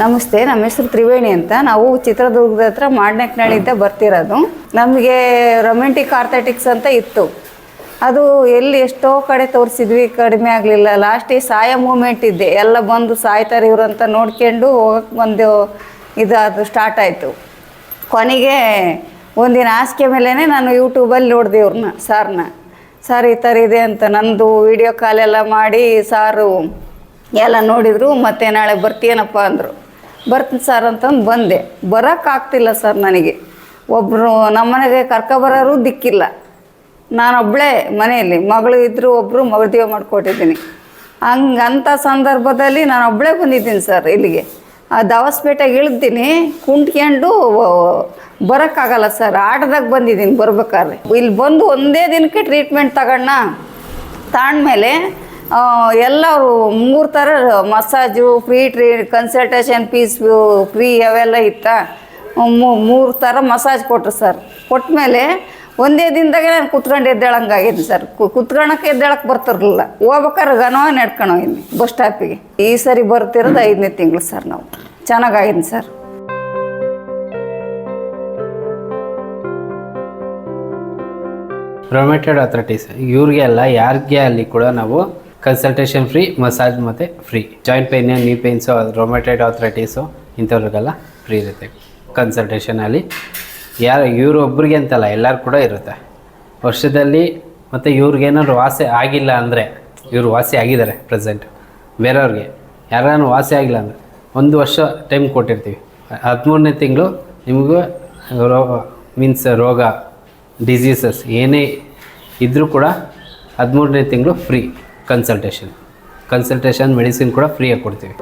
ನಮಸ್ತೆ, ನಮ್ಮ ಹೆಸರು ತ್ರಿವೇಣಿ ಅಂತ. ನಾವು ಚಿತ್ರದುರ್ಗದ ಹತ್ರ ಮಾಡ್ನೆಕ್ನಳ್ಳಿಯಿಂದ ಬರ್ತಿರೋದು. ನಮಗೆ ರೊಮ್ಯಾಂಟಿಕ್ ಆರ್ಥೆಟಿಕ್ಸ್ ಅಂತ ಇತ್ತು. ಅದು ಎಲ್ಲಿ ಎಷ್ಟೋ ಕಡೆ ತೋರಿಸಿದ್ವಿ, ಕಡಿಮೆ ಆಗಲಿಲ್ಲ. ಲಾಸ್ಟಿಗೆ ಸಾಯ ಮೂಮೆಂಟ್ ಇದ್ದೆ. ಎಲ್ಲ ಬಂದು ಸಾಯ್ತಾರೆ ಇವರು ಅಂತ ನೋಡ್ಕೊಂಡು ಹೋಗಕ್ಕೆ ಬಂದು ಇದು ಅದು ಸ್ಟಾರ್ಟ್ ಆಯಿತು. ಕೊನೆಗೆ ಒಂದಿನ ಹಾಸಿಗೆ ಮೇಲೇ ನಾನು ಯೂಟ್ಯೂಬಲ್ಲಿ ನೋಡಿದೆ ಇವ್ರನ್ನ, ಸಾರ್ನ. ಸರ್, ಈ ಥರ ಇದೆ ಅಂತ ನಂದು ವಿಡಿಯೋ ಕಾಲೆಲ್ಲ ಮಾಡಿ, ಸಾರು ಎಲ್ಲ ನೋಡಿದರು, ಮತ್ತೆ ನಾಳೆ ಬರ್ತೀಯನಪ್ಪ ಅಂದರು. ಬರ್ತೀನಿ ಸರ್ ಅಂತಂದು ಬಂದೆ. ಬರೋಕ್ಕಾಗ್ತಿಲ್ಲ ಸರ್ ನನಗೆ. ಒಬ್ಬರು ನಮ್ಮನೆಗೆ ಕರ್ಕೊಬರೋರು ದಿಕ್ಕಿಲ್ಲ. ನಾನೊಬ್ಬಳೇ ಮನೆಯಲ್ಲಿ. ಮಗಳು ಇದ್ದರು ಒಬ್ಬರು ಮಗದೀವ ಮಾಡಿಕೊಟ್ಟಿದ್ದೀನಿ. ಹಂಗೆ ಅಂಥ ಸಂದರ್ಭದಲ್ಲಿ ನಾನು ಒಬ್ಬಳೇ ಬಂದಿದ್ದೀನಿ ಸರ್ ಇಲ್ಲಿಗೆ. ಆ ದವಸ್ಪೇಟೆಗೆ ಇಳಿದ್ದೀನಿ, ಕುಂಟ್ಕೊಂಡು ಬರೋಕ್ಕಾಗಲ್ಲ ಸರ್. ಆಟದಾಗ ಬಂದಿದ್ದೀನಿ ಬರ್ಬೇಕಾದ್ರೆ. ಇಲ್ಲಿ ಬಂದು ಒಂದೇ ದಿನಕ್ಕೆ ಟ್ರೀಟ್ಮೆಂಟ್ ತಗೊಂಡ ತಾಂಡ್ಮೇಲೆ ಎಲ್ಲರೂ ಮೂರು ಥರ ಮಸಾಜು ಫ್ರೀ ಟ್ರೀ ಕನ್ಸಲ್ಟೇಷನ್ ಫೀಸ್ ಫ್ರೀ ಅವೆಲ್ಲ ಇತ್ತ. ಮೂರು ಥರ ಮಸಾಜ್ ಕೊಟ್ಟರು ಸರ್ ಕೊಟ್ಮೇಲೆ ಒಂದೇ ದಿನದಾಗೆ ನಾನು ಕುತ್ಕೊಂಡು ಎದ್ದೇಳಂಗಾಗಿದ್ದೀನಿ ಸರ್ ಕುತ್ಕೊಳಕ್ಕೆ ಎದ್ದೇಳಕ್ಕೆ ಬರ್ತಿರಲಿಲ್ಲ. ಹೋಗ್ಬೇಕಾದ್ರೆ ಗನೋ ನಡ್ಕೊಂಡು ಹೋಗಿದ್ದೀನಿ ಬಸ್ ಸ್ಟಾಪಿಗೆ ಈ ಸರಿ ಬರ್ತಿರೋದು ಐದನೇ ತಿಂಗಳು ಸರ್ ನಾವು. ಚೆನ್ನಾಗಾಗಿದ್ದೀನಿ ಸರ್ ರೊಮೆಟೆಡ್ ಅಥ್ರಿಟೀಸ್ ಇವ್ರಿಗೆ ಅಲ್ಲ ಯಾರಿಗೆ ಅಲ್ಲಿ ಕೂಡ ನಾವು ಕನ್ಸಲ್ಟೇಷನ್ ಫ್ರೀ ಮಸಾಜ್ ಮತ್ತು free joint pain knee pains rheumatoid arthritis ಇಂಥವ್ರಿಗೆಲ್ಲ free ಇರುತ್ತೆ. ಕನ್ಸಲ್ಟೇಷನಲ್ಲಿ ಯಾರು, ಇವರು ಒಬ್ರಿಗೆ ಅಂತಲ್ಲ, ಎಲ್ಲರೂ ಕೂಡ ಇರುತ್ತೆ. ವರ್ಷದಲ್ಲಿ ಮತ್ತು ಇವ್ರಿಗೇನಾದ್ರು ವಾಸಿ ಆಗಿಲ್ಲ ಅಂದರೆ, ಇವರು ವಾಸಿ ಆಗಿದ್ದಾರೆ ಪ್ರೆಸೆಂಟ್ ಬೇರೆಯವ್ರಿಗೆ ಯಾರು ವಾಸಿ ಆಗಿಲ್ಲ ಅಂದರೆ, ಒಂದು ವರ್ಷ ಟೈಮ್ ಕೊಟ್ಟಿರ್ತೀವಿ. ಹದಿಮೂರನೇ ತಿಂಗಳು ನಿಮಗೂ ರೋಗ ಮೀನ್ಸ್ ರೋಗ ಡಿಸೀಸಸ್ ಏನೇ ಇದ್ದರೂ ಕೂಡ ಹದಿಮೂರನೇ ತಿಂಗಳು ಫ್ರೀ ಕನ್ಸಲ್ಟೇಷನ್ ಕನ್ಸಲ್ಟೇಷನ್ ಮೆಡಿಸಿನ್ ಕೂಡ ಫ್ರೀಯಾಗಿ ಕೊಡ್ತೀವಿ.